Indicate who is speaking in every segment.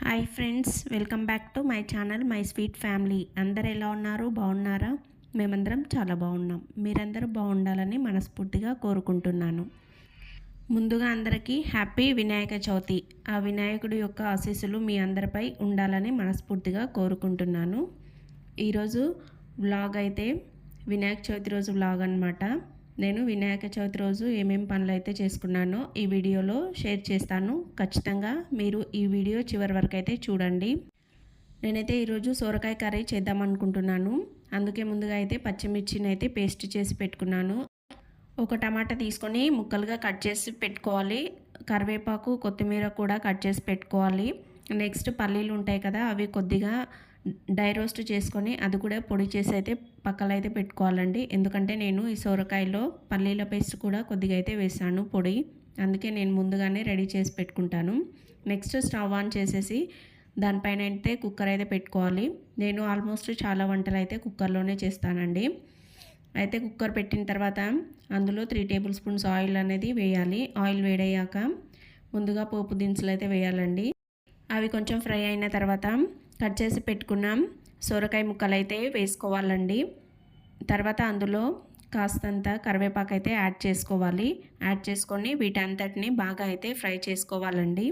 Speaker 1: Hi friends welcome back to my channel my sweet family అందరు ఎలా ఉన్నారు? బాగున్నారా? మేమందరం చాలా బాగున్నాం. మీరందరూ బాగుండాలని మనస్ఫూర్తిగా కోరుకుంటున్నాను. ముందుగా అందరికీ హ్యాపీ వినాయక చవితి. ఆ వినాయకుడి యొక్క ఆశీస్సులు మీ అందరిపై ఉండాలని మనస్ఫూర్తిగా కోరుకుంటున్నాను. ఈరోజు వ్లాగ్ అయితే వినాయక చవితి రోజు వ్లాగ్ అనమాట నేను వినాయక చవితి రోజు ఏమేమి పనులు అయితే చేసుకున్నానో ఈ వీడియోలో షేర్ చేస్తాను. ఖచ్చితంగా మీరు ఈ వీడియో చివరి వరకు అయితే చూడండి. నేనైతే ఈరోజు సోరకాయ కర్రీ చేద్దాం అనుకుంటున్నాను. అందుకే ముందుగా అయితే పచ్చిమిర్చిని అయితే పేస్ట్ చేసి పెట్టుకున్నాను. ఒక టమాటా తీసుకొని ముక్కలుగా కట్ చేసి పెట్టుకోవాలి. కరివేపాకు కొత్తిమీర కూడా కట్ చేసి పెట్టుకోవాలి. నెక్స్ట్ పల్లీలు ఉంటాయి కదా అవి కొద్దిగా డై రోస్ట్ చేసుకొని అది కూడా పొడి చేసి అయితే పక్కలో అయితే పెట్టుకోవాలండి. ఎందుకంటే నేను ఈ సొరకాయలో పల్లీల పేస్ట్ కూడా కొద్దిగా అయితే వేసాను పొడి. అందుకే నేను ముందుగానే రెడీ చేసి పెట్టుకుంటాను. నెక్స్ట్ స్టవ్ ఆన్ చేసేసి దానిపైన అయితే కుక్కర్ అయితే పెట్టుకోవాలి. నేను ఆల్మోస్ట్ చాలా వంటలు అయితే కుక్కర్లోనే చేస్తానండి. అయితే కుక్కర్ పెట్టిన తర్వాత అందులో త్రీ టేబుల్ స్పూన్స్ ఆయిల్ అనేది వేయాలి. ఆయిల్ వేడయ్యాక ముందుగా పోపు దినుసులు అయితే వేయాలండి. అవి కొంచెం ఫ్రై అయిన తర్వాత కట్ చేసి పెట్టుకున్నాం. సొరకాయ ముక్కలు అయితే వేసుకోవాలండి. తర్వాత అందులో కాస్తంత కరివేపాకు అయితే యాడ్ చేసుకోవాలి. యాడ్ చేసుకొని వీటంతటిని బాగా అయితే ఫ్రై చేసుకోవాలండి.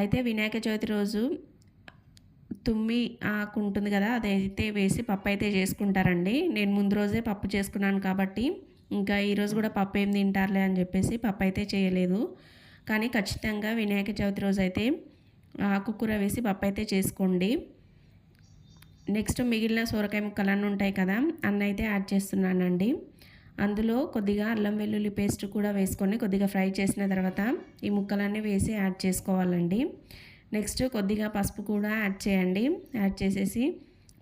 Speaker 1: అయితే వినాయక చవితి రోజు తుమ్మి ఆకు ఉంటుంది కదా అదైతే వేసి పప్పు అయితే చేసుకుంటారండి. నేను ముందు రోజే పప్పు చేసుకున్నాను కాబట్టి ఇంకా ఈరోజు కూడా పప్పు ఏం తింటారులే అని చెప్పేసి పప్పు అయితే చేయలేదు. కానీ ఖచ్చితంగా వినాయక చవితి రోజు అయితే ఆకుకూర వేసి పప్పు అయితే చేసుకోండి. నెక్స్ట్ మిగిలిన సొరకాయ ముక్కలన్నీ ఉంటాయి కదా అన్న అయితే యాడ్ చేస్తున్నానండి. అందులో కొద్దిగా అల్లం వెల్లుల్లి పేస్ట్ కూడా వేసుకొని కొద్దిగా ఫ్రై చేసిన తర్వాత ఈ ముక్కలన్నీ వేసి యాడ్ చేసుకోవాలండి. నెక్స్ట్ కొద్దిగా పసుపు కూడా యాడ్ చేయండి. యాడ్ చేసేసి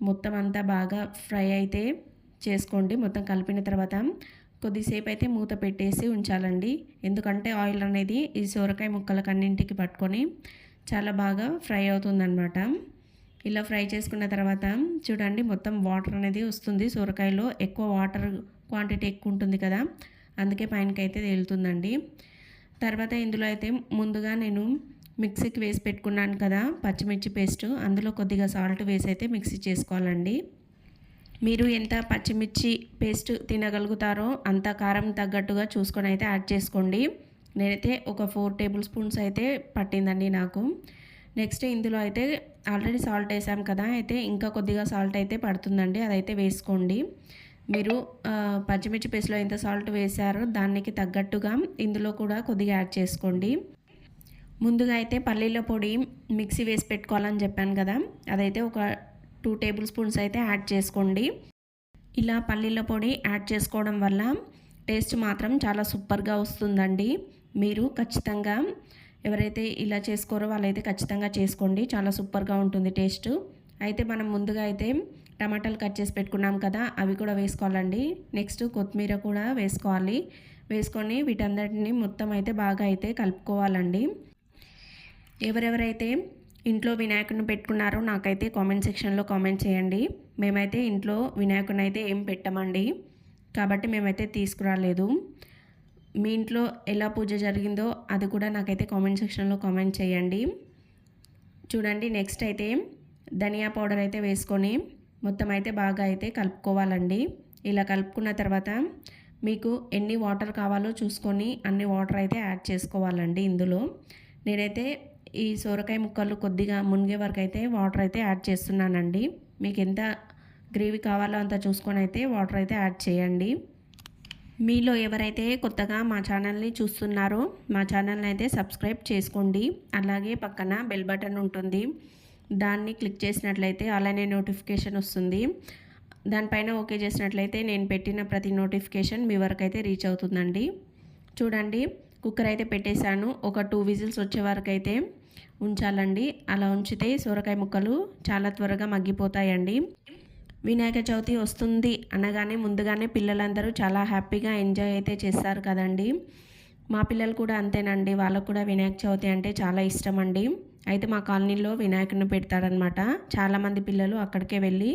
Speaker 1: మొత్తం అంతా బాగా ఫ్రై అయితే చేసుకోండి. మొత్తం కలిపిన తర్వాత కొద్దిసేపు అయితే మూత పెట్టేసి ఉంచాలండి. ఎందుకంటే ఆయిల్ అనేది ఈ సొరకాయ ముక్కలకు అన్నింటికి పట్టుకొని చాలా బాగా ఫ్రై అవుతుందన్నమాట. ఇలా ఫ్రై చేసుకున్న తర్వాత చూడండి మొత్తం వాటర్ అనేది వస్తుంది. సొరకాయలో ఎక్కువ వాటర్ క్వాంటిటీ ఎక్కువ ఉంటుంది కదా అందుకే పైనకైతే తేలుతుందండి. తర్వాత ఇందులో అయితే ముందుగా నేను మిక్సీకి వేసి పెట్టుకున్నాను కదా పచ్చిమిర్చి పేస్ట్. అందులో కొద్దిగా సాల్ట్ వేసి అయితే మిక్సీ చేసుకోవాలండి. మీరు ఎంత పచ్చిమిర్చి పేస్ట్ తినగలుగుతారో అంత కారం తగ్గట్టుగా చూసుకొని అయితే యాడ్ చేసుకోండి. నేనైతే ఒక ఫోర్ టేబుల్ స్పూన్స్ అయితే పట్టిందండి నాకు. నెక్స్ట్ ఇందులో అయితే ఆల్రెడీ సాల్ట్ వేసాం కదా అయితే ఇంకా కొద్దిగా సాల్ట్ అయితే పడుతుందండి అదైతే వేసుకోండి. మీరు పచ్చిమిర్చి పేస్ట్లో ఎంత సాల్ట్ వేశారో దానికి తగ్గట్టుగా ఇందులో కూడా కొద్దిగా యాడ్ చేసుకోండి. ముందుగా అయితే పల్లీల పొడి మిక్సీ వేసి పెట్టుకోవాలని చెప్పాను కదా అదైతే ఒక టూ టేబుల్ స్పూన్స్ అయితే యాడ్ చేసుకోండి. ఇలా పల్లీల పొడి యాడ్ చేసుకోవడం వల్ల టేస్ట్ మాత్రం చాలా సూపర్గా వస్తుందండి. మీరు ఖచ్చితంగా ఎవరైతే ఇలా చేసుకోరో వాళ్ళైతే ఖచ్చితంగా చేసుకోండి. చాలా సూపర్గా ఉంటుంది టేస్ట్. అయితే మనం ముందుగా అయితే టమాటాలు కట్ చేసి పెట్టుకున్నాం కదా అవి కూడా వేసుకోవాలండి. నెక్స్ట్ కొత్తిమీర కూడా వేసుకోవాలి. వేసుకొని వీటందరిని మొత్తం అయితే బాగా అయితే కలుపుకోవాలండి. ఎవరెవరైతే ఇంట్లో వినాయకుడిని పెట్టుకున్నారో నాకైతే కామెంట్ సెక్షన్లో కామెంట్ చేయండి. మేమైతే ఇంట్లో వినాయకుడిని అయితే ఏం పెట్టమండి. కాబట్టి మేమైతే తీసుకురాలేదు. మీ ఇంట్లో ఎలా పూజ జరిగిందో అది కూడా నాకైతే కామెంట్ సెక్షన్లో కామెంట్ చేయండి. చూడండి నెక్స్ట్ అయితే ధనియా పౌడర్ అయితే వేసుకొని మొత్తం అయితే బాగా అయితే కలుపుకోవాలండి. ఇలా కలుపుకున్న తర్వాత మీకు ఎన్ని వాటర్ కావాలో చూసుకొని అన్ని వాటర్ అయితే యాడ్ చేసుకోవాలండి ఇందులో. నేనైతే ఈ సోరకాయ ముక్కలు కొద్దిగా మునిగే వరకు అయితే వాటర్ అయితే యాడ్ చేస్తున్నానండి. మీకు ఎంత గ్రేవీ కావాలో అంత చూసుకొని అయితే వాటర్ అయితే యాడ్ చేయండి. మీలో ఎవరైతే కొత్తగా మా ఛానల్ని చూస్తున్నారో మా ఛానల్ని అయితే సబ్స్క్రైబ్ చేసుకోండి. అలాగే పక్కన బెల్ బటన్ ఉంటుంది. దాన్ని క్లిక్ చేసినట్లయితే అలానే నోటిఫికేషన్ వస్తుంది. దానిపైన ఓకే చేసినట్లయితే నేను పెట్టిన ప్రతి నోటిఫికేషన్ మీ వరకు అయితే రీచ్ అవుతుందండి. చూడండి కుక్కర్ అయితే పెట్టేశాను. ఒక టూ విజిల్స్ వచ్చే వరకు అయితే ఉంచాలండి. అలా ఉంచితే సొరకాయ ముక్కలు చాలా త్వరగా మగ్గిపోతాయండి. వినాయక చవితి వస్తుంది అనగానే ముందుగానే పిల్లలందరూ చాలా హ్యాపీగా ఎంజాయ్ అయితే చేస్తారు కదండి. మా పిల్లలు కూడా అంతేనండి. వాళ్ళకు కూడా వినాయక చవితి అంటే చాలా ఇష్టం అండి. అయితే మా కాలనీలో వినాయకుడిని పెడతాడనమాట. చాలామంది పిల్లలు అక్కడికే వెళ్ళి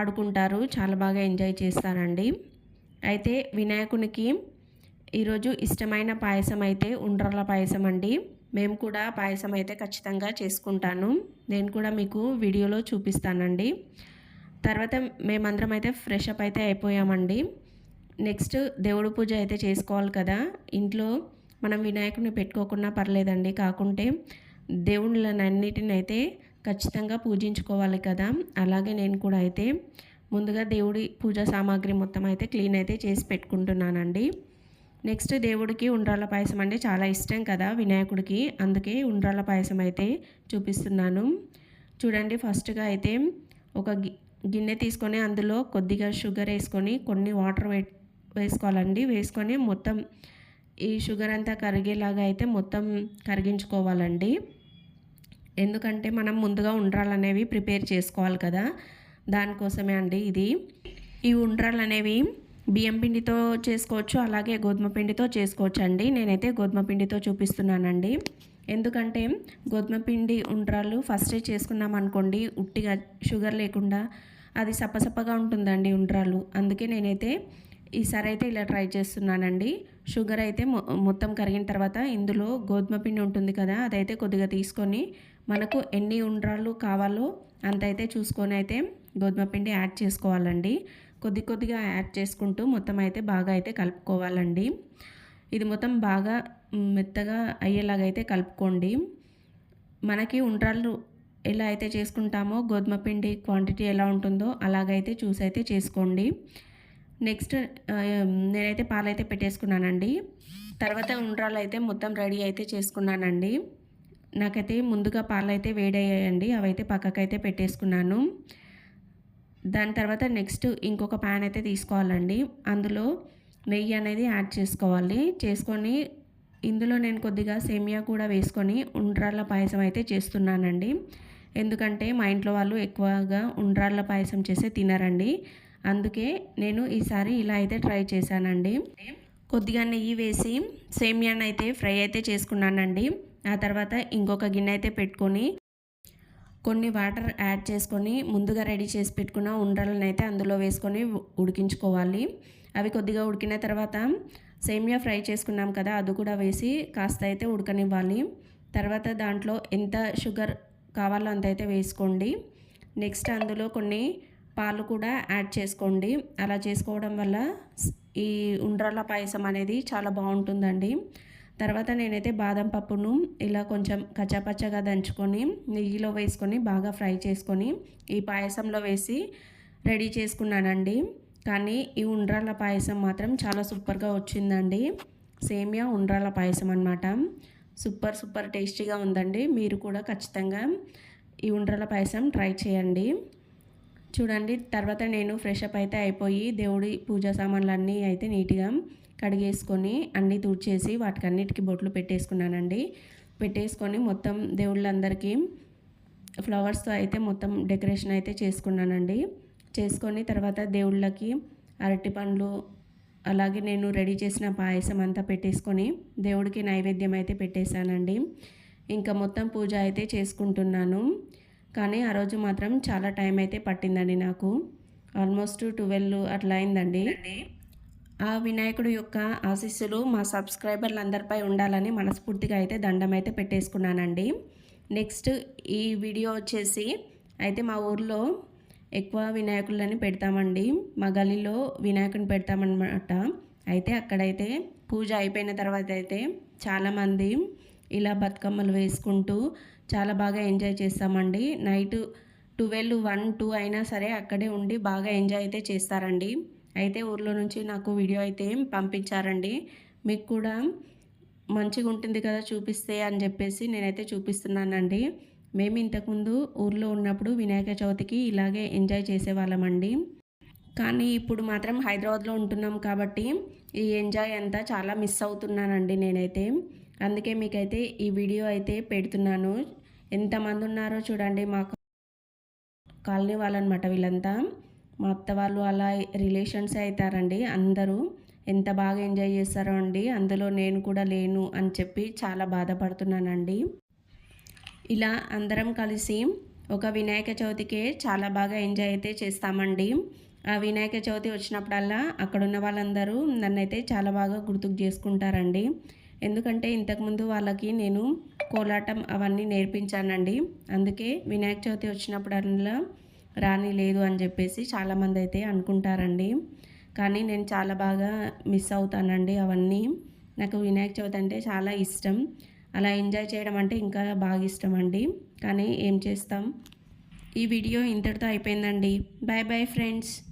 Speaker 1: ఆడుకుంటారు. చాలా బాగా ఎంజాయ్ చేస్తారండి. అయితే వినాయకునికి ఈరోజు ఇష్టమైన పాయసం అయితే ఉండ్రల పాయసం అండి. మేము కూడా పాయసం అయితే ఖచ్చితంగా చేసుకుంటాను. నేను కూడా మీకు వీడియోలో చూపిస్తానండి. తర్వాత మేమందరం అయితే ఫ్రెష్ అప్ అయితే అయిపోయామండి. నెక్స్ట్ దేవుడు పూజ అయితే చేసుకోవాలి కదా. ఇంట్లో మనం వినాయకుడిని పెట్టుకోకుండా పర్లేదండి. కాకుంటే దేవుళ్ళనన్నిటిని అయితే ఖచ్చితంగా పూజించుకోవాలి కదా. అలాగే నేను కూడా అయితే ముందుగా దేవుడి పూజా సామాగ్రి మొత్తం అయితే క్లీన్ అయితే చేసి పెట్టుకుంటున్నానండి. నెక్స్ట్ దేవుడికి ఉండ్రాల పాయసం అంటే చాలా ఇష్టం కదా వినాయకుడికి. అందుకే ఉండ్రాల పాయసం అయితే చూపిస్తున్నాను. చూడండి ఫస్ట్గా అయితే ఒక గిన్నె తీసుకొని అందులో కొద్దిగా షుగర్ వేసుకొని కొన్ని వాటర్ వే వేసుకోవాలండి. వేసుకొని మొత్తం ఈ షుగర్ అంతా కరిగేలాగా అయితే మొత్తం కరిగించుకోవాలండి. ఎందుకంటే మనం ముందుగా ఉండ్రాలు అనేవి ప్రిపేర్ చేసుకోవాలి కదా. దానికోసమే అండి ఇది. ఈ ఉండ్రాలు అనేవి బియ్యం పిండితో చేసుకోవచ్చు అలాగే గోధుమ పిండితో చేసుకోవచ్చు అండి. నేనైతే గోధుమ పిండితో చూపిస్తున్నానండి. ఎందుకంటే గోధుమ పిండి ఉండ్రాలు ఫస్టే చేసుకున్నాం అనుకోండి ఉట్టిగా షుగర్ లేకుండా అది సప్పసప్పగా ఉంటుందండి ఉండ్రాలు అందుకే నేనైతే ఈసారి అయితే ఇలా ట్రై చేస్తున్నానండి. షుగర్ అయితే మొత్తం కరిగిన తర్వాత ఇందులో గోధుమ పిండి ఉంటుంది కదా అదైతే కొద్దిగా తీసుకొని మనకు ఎన్ని ఉండ్రాలు కావాలో అంత అయితే చూసుకొని అయితే గోధుమ పిండి యాడ్ చేసుకోవాలండి. కొద్ది కొద్దిగా యాడ్ చేసుకుంటూ మొత్తం అయితే బాగా అయితే కలుపుకోవాలండి. ఇది మొత్తం బాగా మెత్తగా అయ్యేలాగైతే అయితే కలుపుకోండి. మనకి ఉండ్రాళ్ళు ఎలా అయితే చేసుకుంటామో గోధుమ పిండి క్వాంటిటీ ఎలా ఉంటుందో అలాగైతే చూసి అయితే చేసుకోండి నెక్స్ట్ నేనైతే పాలైతే పెట్టేసుకున్నానండి. తర్వాత ఉండ్రాలు అయితే మొత్తం రెడీ అయితే చేసుకున్నానండి. నాకైతే ముందుగా పాలు అయితే వేడయ్యాయండి అవైతే పక్కకైతే పెట్టేసుకున్నాను. దాని తర్వాత నెక్స్ట్ ఇంకొక ప్యాన్ అయితే తీసుకోవాలండి. అందులో నెయ్యి అనేది యాడ్ చేసుకోవాలి. చేసుకొని ఇందులో నేను కొద్దిగా సేమియా కూడా వేసుకొని ఉండ్రాళ్ళ పాయసం అయితే చేస్తున్నానండి. ఎందుకంటే మా ఇంట్లో వాళ్ళు ఎక్కువగా ఉండ్రాళ్ళ పాయసం చేస్తే తినరండి. అందుకే నేను ఈసారి ఇలా అయితే ట్రై చేశానండి. కొద్దిగా నెయ్యి వేసి సేమియాని అయితే ఫ్రై అయితే చేసుకున్నానండి. ఆ తర్వాత ఇంకొక గిన్నె అయితే పెట్టుకొని కొన్ని వాటర్ యాడ్ చేసుకొని ముందుగా రెడీ చేసి పెట్టుకున్న ఉండ్రలను అయితే అందులో వేసుకొని ఉడికించుకోవాలి. అవి కొద్దిగా ఉడికిన తర్వాత సేమియా ఫ్రై చేసుకున్నాం కదా అది కూడా వేసి కాస్త అయితే ఉడకనివ్వాలి. తర్వాత దాంట్లో ఎంత షుగర్ కావాలో అంత అయితే వేసుకోండి. నెక్స్ట్ అందులో కొన్ని పాలు కూడా యాడ్ చేసుకోండి. అలా చేసుకోవడం వల్ల ఈ ఉండ్రాల పాయసం అనేది చాలా బాగుంటుందండి. తర్వాత నేనైతే బాదం పప్పును ఇలా కొంచెం కచ్చాపచ్చగా దంచుకొని నెయ్యిలో వేసుకొని బాగా ఫ్రై చేసుకొని ఈ పాయసంలో వేసి రెడీ చేసుకున్నానండి. కానీ ఈ ఉండ్రాల పాయసం మాత్రం చాలా సూపర్గా వచ్చిందండి. సేమియా ఉండ్రాల పాయసం అనమాట సూపర్ సూపర్ టేస్టీగా ఉందండి. మీరు కూడా ఖచ్చితంగా ఈ ఉండ్రల పాయసం ట్రై చేయండి. చూడండి తర్వాత నేను ఫ్రెష్ అప్ అయితే అయిపోయి దేవుడి పూజా సామాన్లు అన్నీ అయితే నీట్గా కడిగేసుకొని అన్నీ తుడిచేసి వాటికన్నిటికీ బొట్లు పెట్టేసుకున్నానండి. పెట్టేసుకొని మొత్తం దేవుళ్ళందరికీ ఫ్లవర్స్తో అయితే మొత్తం డెకరేషన్ అయితే చేసుకున్నానండి. చేసుకొని తర్వాత దేవుళ్ళకి అరటి పండ్లు అలాగే నేను రెడీ చేసిన పాయసం అంతా పెట్టేసుకొని దేవుడికి నైవేద్యం అయితే పెట్టేశానండి. ఇంకా మొత్తం పూజ అయితే చేసుకుంటున్నాను. కానీ ఆ రోజు మాత్రం చాలా టైం అయితే పట్టిందండి నాకు. ఆల్మోస్ట్ ట్వెల్వ్ అట్లా అయిందండి. ఆ వినాయకుడు యొక్క ఆశీస్సులు మా సబ్స్క్రైబర్లు అందరిపై ఉండాలని మనస్ఫూర్తిగా అయితే దండం అయితే పెట్టేసుకున్నానండి. నెక్స్ట్ ఈ వీడియో వచ్చేసి అయితే మా ఊర్లో ఎక్కువ వినాయకులని పెడతామండి. మా గలిలో వినాయకుని పెడతామన్నమాట. అయితే అక్కడైతే పూజ అయిపోయిన తర్వాత అయితే చాలామంది ఇలా బతుకమ్మలు వేసుకుంటూ చాలా బాగా ఎంజాయ్ చేస్తామండి. నైట్ ట్వెల్వ్ వన్ టూ అయినా సరే అక్కడే ఉండి బాగా ఎంజాయ్ అయితే చేస్తారండి. అయితే ఊర్లో నుంచి నాకు వీడియో అయితే పంపించారండి. మీకు కూడా మంచిగా ఉంటుంది కదా చూపిస్తే అని చెప్పేసి నేనైతే చూపిస్తున్నానండి. మేము ఇంతకుముందు ఊర్లో ఉన్నప్పుడు వినాయక చవితికి ఇలాగే ఎంజాయ్ చేసేవాళ్ళమండి. కానీ ఇప్పుడు మాత్రం హైదరాబాద్లో ఉంటున్నాం కాబట్టి ఈ ఎంజాయ్ అంతా చాలా మిస్ అవుతున్నానండి నేనైతే. అందుకే మీకైతే ఈ వీడియో అయితే పెడుతున్నాను. ఎంతమంది ఉన్నారో చూడండి మా కాలనీ వాళ్ళనమాట వీళ్ళంతా. మా అత్త వాళ్ళు అలా రిలేషన్స్ అవుతారండి అందరూ. ఎంత బాగా ఎంజాయ్ చేస్తారో అండి. అందులో నేను కూడా లేను అని చెప్పి చాలా బాధపడుతున్నానండి. ఇలా అందరం కలిసి ఒక వినాయక చవితికే చాలా బాగా ఎంజాయ్ అయితే చేస్తామండి. ఆ వినాయక చవితి వచ్చినప్పుడల్లా అక్కడ ఉన్న వాళ్ళందరూ నన్నైతే చాలా బాగా గుర్తుకు చేసుకుంటారండి. ఎందుకంటే ఇంతకుముందు వాళ్ళకి నేను కోలాటం అవన్నీ నేర్పించానండి. అందుకే వినాయక చవితి వచ్చినప్పుడల్లా రాని లేదు అని చెప్పేసి చాలామంది అయితే అనుకుంటారండి. కానీ నేను చాలా బాగా మిస్ అవుతానండి అవన్నీ. నాకు వినాయక చవితి అంటే చాలా ఇష్టం. అలా ఎంజాయ్ చేయడం అంటే ఇంకా బాగా ఇష్టం అండి. కానీ ఏం చేస్తాం? ఈ వీడియో ఇంతటితో అయిపోయిందండి. Bye bye friends.